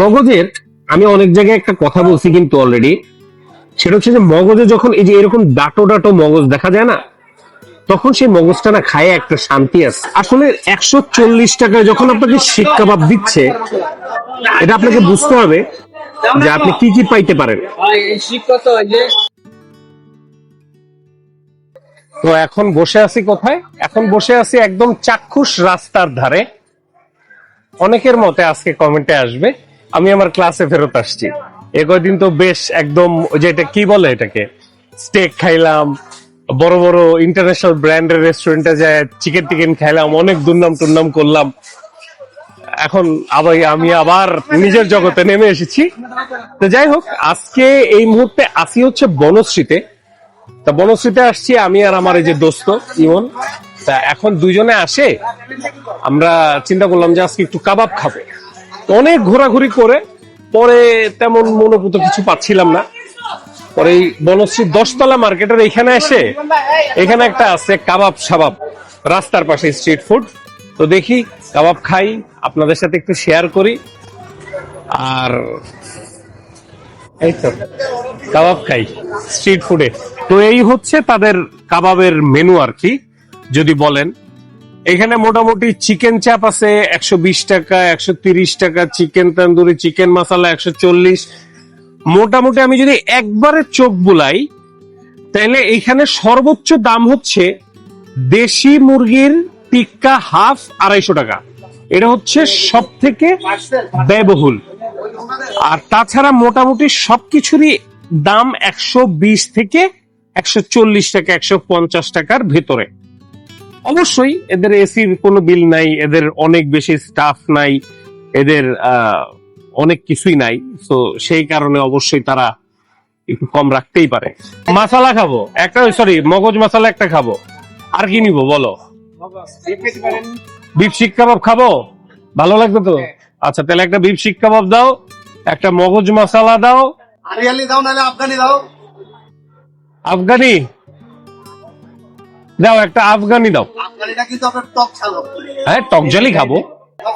মগজের, আমি অনেক জায়গায় একটা কথা বলছি কিন্তু অলরেডি সেটা হচ্ছে যে মগজে যখন এই যে এরকম ডাটো ডাটো মগজ দেখা যায় না, তখন সেই মগজটা না খায় একটা শান্তি আছে। আসলে একশো চল্লিশ টাকায় যখন আপনাকে শিক কাবাব দিচ্ছে, এটা আপনাকে বুঝতে হবে যে আপনি কি কি পাইতে পারেন। তো এখন বসে আছি কোথায়? এখন বসে আছি একদম চাক্ষুষ রাস্তার ধারে। অনেকের মতে আজকে কমেন্টে আসবে, আমি আমার ক্লাসে ফেরত আসছি। এ কয়দিন তো বেশ একদম ওই যে এটা কি বলে এটাকে? স্টেক খাইলাম, বড় বড় ইন্টারন্যাশনাল ব্র্যান্ডের রেস্টুরেন্টে যায় চিকেন টিকেন খাইলাম, অনেক দুর্নাম টুর্নাম করলাম। এখন আবার আমি আবার নিজের জগতে নেমে এসেছি। তো যাই হোক, আজকে এই মুহূর্তে আসি হচ্ছে বনশ্রীতে। তা বনশ্রীতে আসছি, আমি আর আমার এই যে দোস্ত, ইমন। তা এখন দুইজনে আসে, আমরা চিন্তা করলাম যে আজকে একটু কাবাব খাব। অনেক ঘোরাঘুরি করে, পরে তেমন মনোভূত কিছু পাচ্ছিলাম না। পরে এই বনশ্রী দশতলা মার্কেটের এখানে এসে, এখানে একটা আছে কাবাব সাবাব, রাস্তার পাশে স্ট্রিট ফুড। তো দেখি, কাবাব খাই, আপনাদের সাথে একটু শেয়ার করি। আর এই তো, কাবাব খাই, স্ট্রিট ফুডে। তো এই হচ্ছে তাদের কাবাবের মেনু আর কি, যদি বলেন। এখানে মোটামুটি চিকেন চাপ আছে একশো বিশ টাকা, একশো তিরিশ টাকা, চিকেন তন্দুরি, চিকেন মশলা একশো চল্লিশ। মোটামুটি আমি যদি একবারে চোখ বুলাই, তাহলে এখানে সর্বোচ্চ দাম হচ্ছে দেশি মুরগির টিক্কা হাফ আড়াইশো টাকা। এটা হচ্ছে সব থেকে ব্যয়বহুল। আর তাছাড়া মোটামুটি সবকিছুরই দাম একশো বিশ থেকে একশো চল্লিশ টাকা একশো পঞ্চাশ টাকার ভেতরে। অবশ্যই এদের এসির কোনো বিল নাই এদের অনেক বেশি স্টাফ নাই এদের অনেক কিছুই নাই। তো সেই কারণে অবশ্যই তারা একটু কম রাখতেই পারে। মাসালা খাব? একটা সরি মগজ মশলা একটা খাব। আর কি নিবো বলো? বিফ শিক কাবাব খাব? ভালো লাগবে তো? আচ্ছা তাহলে একটা বিফ শিক কাবাব দাও একটা মগজ মশলা দাও। দাও নাহলে আফগানি দাও। আফগানি? দাও একটা আফগানি দাও। হ্যাঁ টক জলই খাব।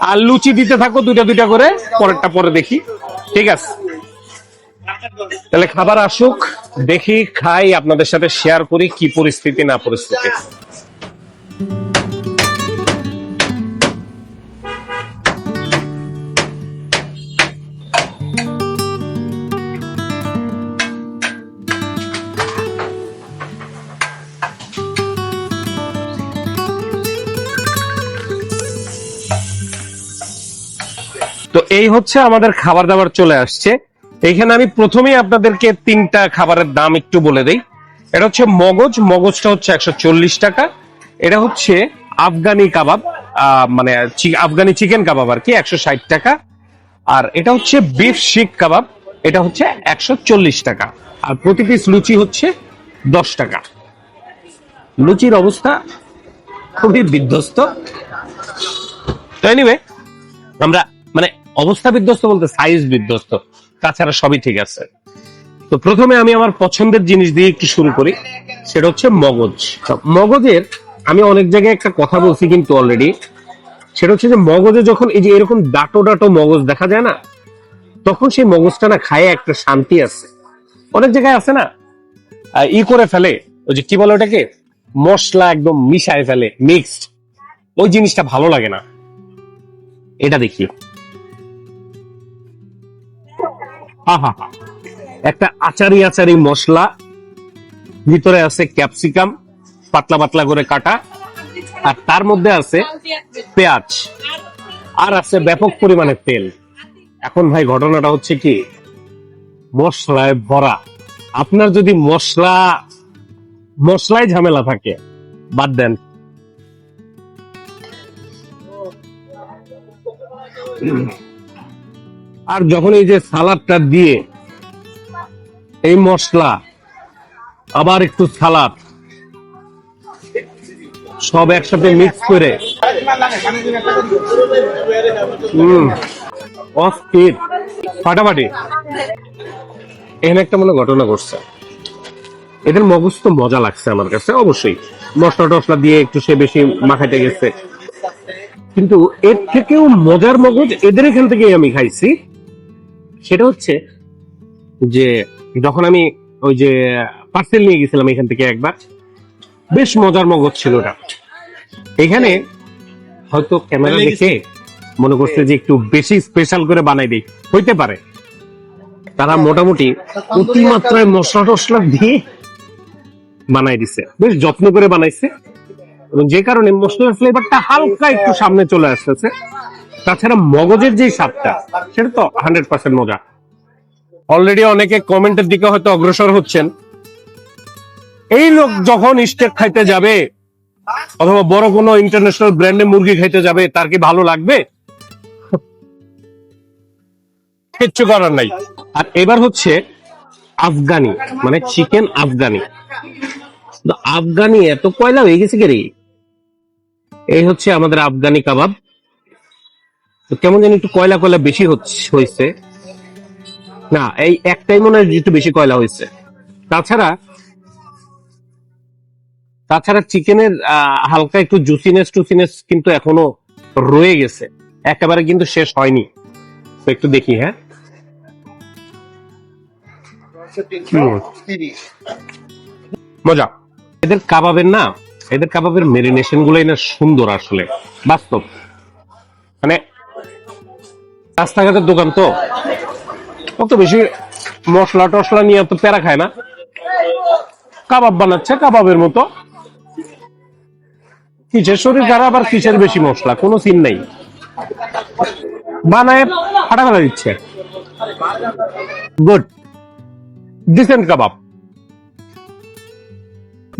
আর লুচি দিতে থাকো দুইটা দুইটা করে। পরেরটা পরে দেখি। ঠিক আছে। তাহলে খাবার আসুক দেখি খাই আপনাদের সাথে শেয়ার করি কি পরিস্থিতি না পরিস্থিতি। এই হচ্ছে আমাদের খাবার দাবার চলে আসছে। এখানে আমি প্রথমেই আপনাদেরকে তিনটা খাবারের দাম একটু বলে দেই। এটা হচ্ছে মগজ, মগজটা হচ্ছে একশো চল্লিশ টাকা। এটা হচ্ছে আফগানি কাবাব মানে আফগানি চিকেন কাবাব আর কি, একশো ষাট টাকা। আর এটা হচ্ছে বিফ শিক কাবাব, এটা হচ্ছে একশো চল্লিশ টাকা। আর প্রতি পিস লুচি হচ্ছে দশ টাকা। লুচির অবস্থা খুবই বিধ্বস্ত। তো এনিওয়ে আমরা মানে অবস্থা বিধ্বস্ত বলতে সাইজ বিধ্বস্ত। তাছাড়া সবই ঠিক আছে। তো প্রথমে আমি আমার পছন্দের জিনিস দিয়ে একটু শুরু করি। সেটা হচ্ছে মগজ। মগজের আমি অনেক জায়গায় একটা কথা বলছি কিন্তু অলরেডি সেটা হচ্ছে যে মগজে যখন এই যে এরকম ডাটো ডাটো মগজ দেখা যায় না, তখন সেই মগজটা না খায় একটা শান্তি আছে। অনেক জায়গায় আছে না ই করে ফেলে, ওই যে কি বলে ওটাকে? মশলা একদম মিশায় ফেলে মিক্সড ওই জিনিসটা ভালো লাগে না। এটা দেখি। একটা আচারি আচারি মশলা, ভিতরে আছে ক্যাপসিকাম, পাতলা পাতলা করে কাটা, আর তার মধ্যে আছে পেঁয়াজ, আর আছে ব্যাপক পরিমাণে তেল। এখন ভাই, ঘটনাটা হচ্ছে কি? মশলায় ভরা। আপনার যদি মশলা, মশলায় ঝামেলা থাকে, বাদ দেন। আর যখন এই যে সালাদটা দিয়ে এই মশলা, আবার একটু সালাদ, সব একসাথে মিক্স করে ফাটাফাটি। এখানে একটা মনে ঘটনা ঘটছে। এদের মগজ তো মজা লাগছে আমার কাছে, অবশ্যই। মশলা টসলা দিয়ে একটু সে বেশি মাখাইতে গেছে। কিন্তু এর থেকেও মজার মগজ এদের এখান থেকেই আমি খাইছি। সেটা হচ্ছে যে যখন আমি ওই যে পার্সেল নিয়ে গেছিলাম এখান থেকে একবার বেশ মজার মগজ ছিল ওটা। এখানে হয়তো ক্যামেরা দেখে মনে করছে যে একটু বেশি স্পেশাল করে বানাই দিই। হইতে পারে। তারা মোটামুটি অতিমাত্রায় মশলা টসলা দিয়ে বানাই দিছে। বেশ যত্ন করে বানাইছে। এবং যে কারণে মশলার ফ্লেভারটা হালকা একটু সামনে চলে আসতেছে। তাছাড়া মগজের যে স্বাদটা, সেটা তো হান্ড্রেড পার্সেন্ট মজা। অলরেডি অনেকে কমেন্টের দিকে হয়তো অগ্রসর হচ্ছেন। এই লোক যখন স্টেক খাইতে যাবে, অথবা বড় কোনো ইন্টারন্যাশনাল ব্র্যান্ডে মুরগি খাইতে যাবে, তার কি ভালো লাগবে? কিচ্ছু করার নাই। আর এবার হচ্ছে আফগানি মানে চিকেন আফগানি। আফগানি এত কয়লা হয়ে গেছে কে রে? এই হচ্ছে আমাদের আফগানি কাবাব। তো কেমন জানি একটু কয়লা কয়লা বেশি হয়েছে। না, এই একটাই মনে হয় একটু বেশি কয়লা হয়েছে। তাছাড়া তাছাড়া চিকেনের হালকা একটু জুসিনেস টুসিনেস কিন্তু এখনও রয়ে গেছে। একেবারে কিন্তু শেষ হয়নি। তো একটু দেখি হ্যাঁ। মজা। এদের কাবাবের না, এদের কাবাবের মেরিনেশন গুলোই না সুন্দর আসলে। বাস্তব। রাস্তাঘাটের দোকান তো। অত বেশি মশলা টসলা নিয়ে তো প্যারা খায় না। কাবাব বানাচ্ছে, কাবাবের মতো। কিসের শরীর খারাপ আর কিসের বেশি মশলা, কোনো সিন নাই। বানায় ফাটা ফেলা দিচ্ছে। গুড ডিসেন্ট কাবাব।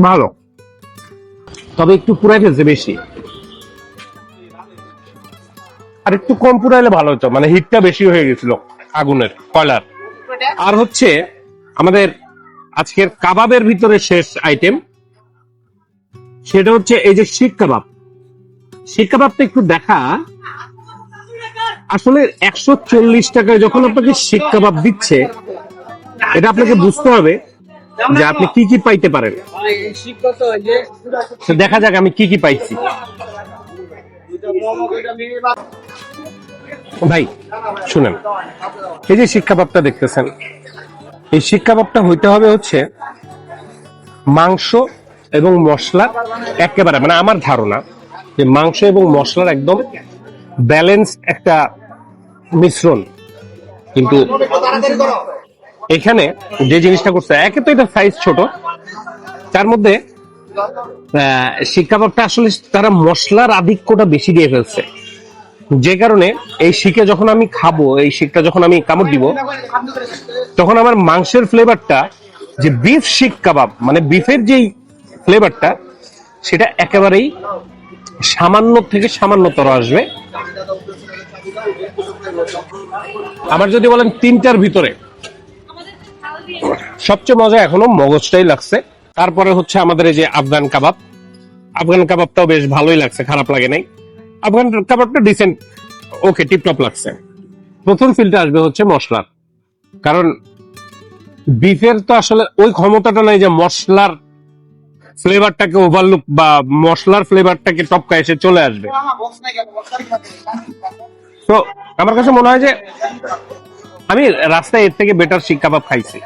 ভালো। তবে একটু পুরাই ফেলছে বেশি। আর একটু কম পুরাইলে ভালো হতো। মানে হিটটা বেশি হয়ে গেছিল আগুনের কয়লার আর হচ্ছে আমাদের আজকের কাবাবের ভিতরে শেষ আইটেম সেটা হচ্ছে এই যে শিক কাবাব। শিক কাবাবটা একটু দেখা। আসলে একশো চল্লিশ টাকায় যখন আপনাকে শিক কাবাব দিচ্ছে এটা আপনাকে বুঝতে হবে যে আপনি কি কি পাইতে পারেন। দেখা যাক আমি কি কি পাইছি। ভাই, শুনেন। এই যে শিক্ষাবাবটা দেখতেছেন, এই শিক্ষাবাবটা হইতে হবে হচ্ছে মাংস এবং মশলা একেবারে মানে আমার ধারণা যে মাংস এবং মশলার একদম ব্যালেন্স একটা মিশ্রণ। কিন্তু এখানে যে জিনিসটা করছে, একে তো এটা সাইজ ছোট, তার মধ্যে আহ, শিক কাবাবটা আসলে তারা মশলার আধিক্যটা বেশি দিয়ে ফেলছে। যে কারণে এই শিকে যখন আমি খাব এই শিকটা যখন আমি কামড় দিব তখন আমার মাংসের ফ্লেভারটা যে বিফ শিক কাবাব মানে বিফের যেই ফ্লেভারটা সেটা একেবারেই সামান্য থেকে সামান্যতর আসবে। আমার যদি বলেন তিনটার ভিতরে সবচেয়ে মজা এখনও মগজটাই লাগছে। তারপরে হচ্ছে আমাদের এই যে আফগান কাবাব। আফগান কাবাবটাও বেশ ভালোই লাগছে, খারাপ লাগে নাই। আফগান কাবাবটা ডিসেন্ট ওকে টিপটপ লাগছে। প্রথম ফিলটা আসবে হচ্ছে মশলার কারণ বিফের তো আসলে ওই ক্ষমতাটা নাই যে মশলার ফ্লেভারটাকে ওভারলুক বা মশলার ফ্লেভারটাকে টপকা এসে চলে আসবে। তো আমার কাছে মনে হয় যে আমি রাস্তায় এর থেকে বেটার শিক কাবাব খাইছি।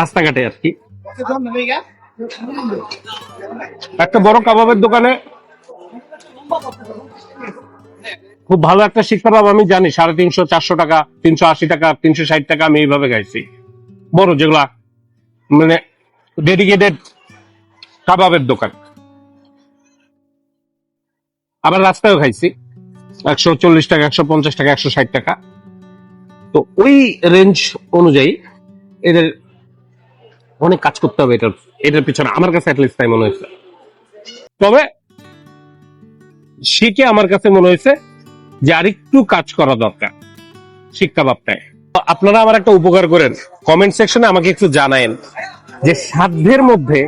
রাস্তাঘাটে আর কি। একটা বড় কাবাবের দোকানে খুব ভালো একটা শিক কাবাব, আমি জানি, সাড়ে তিনশো, চারশো টাকা, তিনশো আশি টাকা, তিনশো ষাট টাকা, আমি এইভাবে খাইছি। বড় যেগুলা মানে ডেডিকেটেড কাবাবের দোকান। আবার রাস্তায়ও খাইছি, একশো চল্লিশ টাকা, একশো পঞ্চাশ টাকা, একশো ষাট টাকা। তো ওই রেঞ্জ অনুযায়ী এদের অনেক কাজ করতে হবে এটার এটার পিছনে। আমার কাছে অ্যাটলিস্ট তাই মনে হয়েছে। তবে শিখে আমার কাছে মনে হয়েছে যে আরেকটু কাজ করা দরকার, শিক্ষা বাপটায় আপনারা আমার একটা উপকার করেন। কমেন্ট সেকশনে আমাকে একটু জানায়েন যে সাধ্যের মধ্যে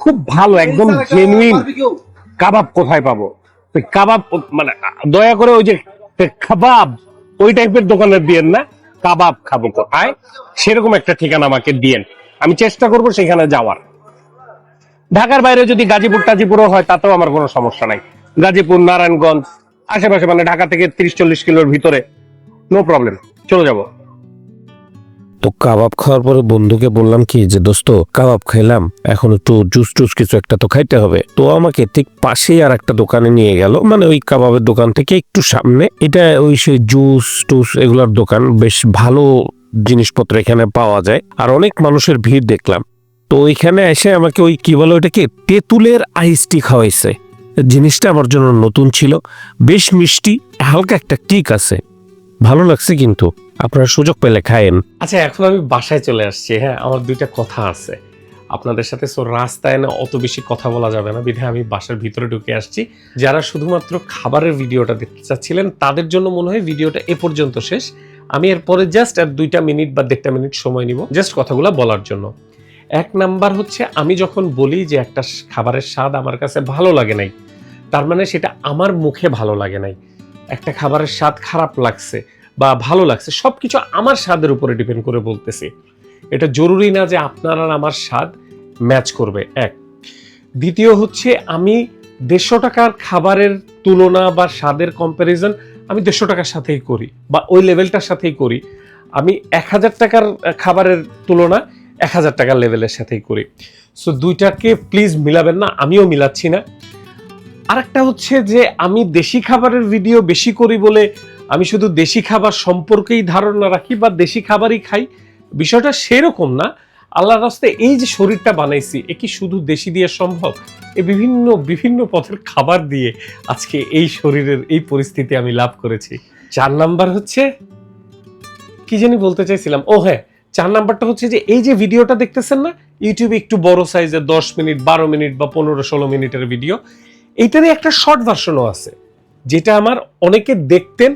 খুব ভালো, একদম জেনুইন কাবাব কোথায় পাবো? কাবাব মানে দয়া করে ওই যে কাবাব, ওই টাইপের দোকানে দিয়েন না, কাবাব খাব কোথায়? সেরকম একটা ঠিকানা আমাকে দিয়েন। আমি চেষ্টা করব সেখানে যাওয়ার। ঢাকার বাইরে যদি গাজীপুর টাজীপুরও হয়, তাতেও আমার কোনো সমস্যা নাই। গাজীপুর, নারায়ণগঞ্জ, আশেপাশে মানে ঢাকা থেকে তিরিশ চল্লিশ কিলোর ভিতরে নো প্রবলেম চলে যাব। তো কাবাব খাওয়ার পরে বন্ধুকে বললাম কি যে, দোস্ত, কাবাব খাইলাম, এখন একটু জুস টুস কিছু একটা তো খাইতে হবে। তো আমাকে ঠিক পাশেই আর একটা দোকানে নিয়ে গেল। মানে ওই কাবাবের দোকান থেকে একটু সামনে, এটা ওই সেই জুস টুস এগুলার দোকান, বেশ ভালো জিনিসপত্র এখানে পাওয়া যায়। আর অনেক মানুষের ভিড় দেখলাম। তো ওইখানে এসে আমাকে ওই কি বলে ওইটাকে তেঁতুলের আইসটি খাওয়াইছে। জিনিসটা আমার জন্য নতুন ছিল। বেশ মিষ্টি, হালকা একটা কিক আছে। ভালো লাগছে কিন্তু। আপনারা সুযোগ পেলে খায়েন। আচ্ছা এখন আমি বাসায় চলে আসছি। হ্যাঁ আমার দুইটা কথা আছে। আপনাদের সাথে সো রাস্তায় না অত বেশি কথা বলা যাবে না। বিধে আমি বাসার ভিতরে ঢুকে আসছি। যারা শুধুমাত্র খাবারের ভিডিওটা দেখতে চাচ্ছিলেন, তাদের জন্য মনে হয় ভিডিওটা এ পর্যন্ত শেষ। আমি এরপরে জাস্ট আর দুইটা মিনিট বা দেড়টা মিনিট সময় নিব। জাস্ট কথাগুলো বলার জন্য। এক নাম্বার হচ্ছে, আমি যখন বলি যে একটা খাবারের স্বাদ আমার কাছে ভালো লাগে নাই, তার মানে সেটা আমার মুখে ভালো লাগে নাই। একটা খাবারের স্বাদ খারাপ লাগছে বা ভালো লাগছে সব কিছু আমার স্বাদের উপরে ডিপেন্ড করে বলতেছি। এটা জরুরি না যে আপনার আমার স্বাদ ম্যাচ করবে। এক। দ্বিতীয় হচ্ছে, আমি দেড়শো টাকার খাবারের তুলনা বা স্বাদের কম্প্যারিজন আমি দেড়শো টাকার সাথেই করি বা ওই লেভেলটার সাথেই করি। আমি এক হাজার টাকার খাবারের তুলনা এক হাজার টাকার লেভেলের সাথেই করি। সো দুইটাকে প্লিজ মিলাবেন না, আমিও মিলাচ্ছি না। আরেকটা হচ্ছে যে, আমি দেশি খাবারের ভিডিও বেশি করি বলে আমি শুধু দেশি খাবার সম্পর্কেই ধারণা রাখি বা দেশি খাবারই খাই, বিষয়টা সেরকম না। আল্লাহর রাস্তায় এই যে শরীরটা বানাইছি, এ কি শুধু দেশি দিয়ে সম্ভব? এ বিভিন্ন বিভিন্ন পথের খাবার দিয়ে আজকে এই শরীরের এই পরিস্থিতি আমি লাভ করেছি। চার নাম্বার হচ্ছে, কি জানি বলতে চাইছিলাম, ও হ্যাঁ চার নাম্বারটা হচ্ছে যে এই যে ভিডিওটা দেখতেছেন না ইউটিউবে একটু বড় সাইজের দশ মিনিট, বারো মিনিট বা পনেরো ষোলো মিনিটের ভিডিও এইটারই একটা শর্ট ভার্সনও আছে, যেটা আমার অনেকে দেখতেন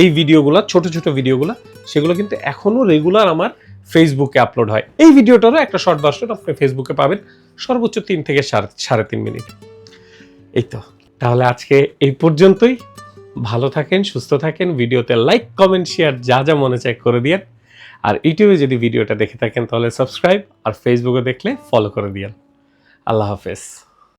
এই ভিডিওগুলো ছোট ছোট ভিডিওগুলো সেগুলো কিন্তু এখনও রেগুলার আমার ফেসবুকে আপলোড হয়। এই ভিডিওটারও একটা শর্ট ভার্সন আপনি ফেসবুকে পাবেন সর্বোচ্চ তিন থেকে সাড়ে তিন মিনিট। এই তো। তাহলে আজকে এই পর্যন্তই। ভালো থাকেন, সুস্থ থাকেন, ভিডিওতে লাইক কমেন্ট শেয়ার যা যা মনে চায় করে দিয়েন। আর ইউটিউবে যদি ভিডিওটা দেখে থাকেন তাহলে সাবস্ক্রাইব আর ফেসবুকে দেখলে ফলো করে দিয়েন। আল্লাহ হাফেজ।